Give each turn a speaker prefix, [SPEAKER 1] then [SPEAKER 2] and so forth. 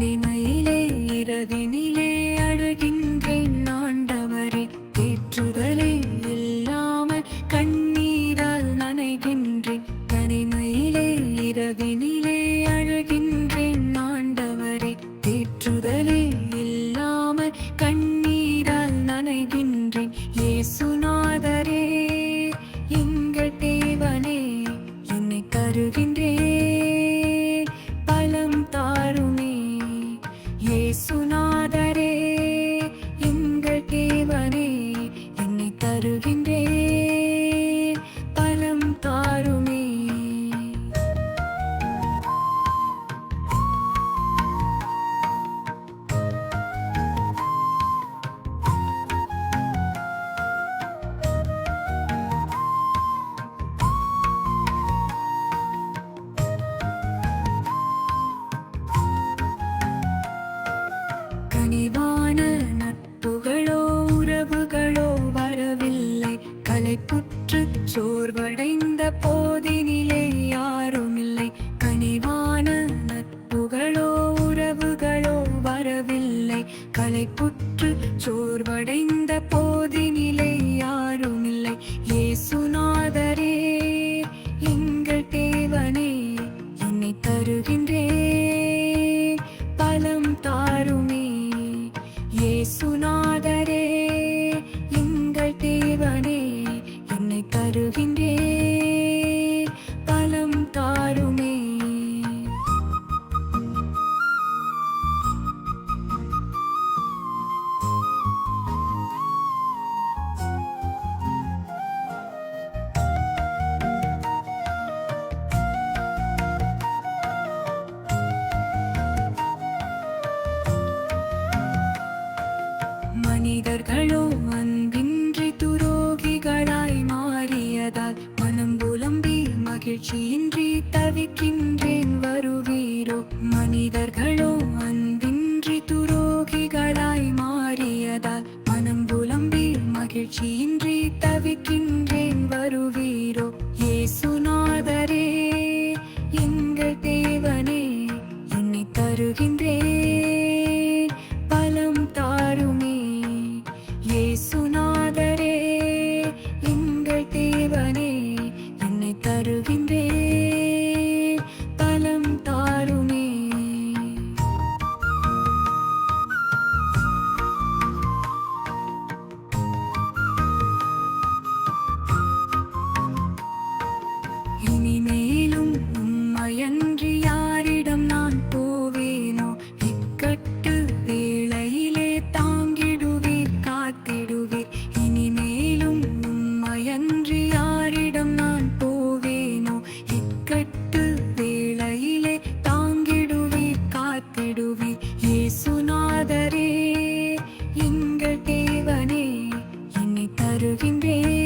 [SPEAKER 1] மணிமயிலே இரவினிலே தேவனே என்னை தருகின்றே. பலம் தாருமே. கனிவ சோர்வடைந்த போதினிலே யாரும் இல்லை கனிவான நட்புகளோ உறவுகளோ வரவில்லை. கலைப்புற்று சோர்வடைந்த போதினிலே யாரும் இல்லை ஏசுநாதரே எங்கள் தேவனே என்னை தருகின்ற மகிழ்ச்சியின்றி தவிக்கின்றேன். வருவீரோ மனிதர்களோ அன்பின்றி துரோகிகளாய் மாறியதால் மனம் புலம்பி மகிழ்ச்சியின்றி தவிக்கின்றேன். வருவீரோ ஏசுநாதரே எங்கள் தேவனே என்னை தருகின்ற be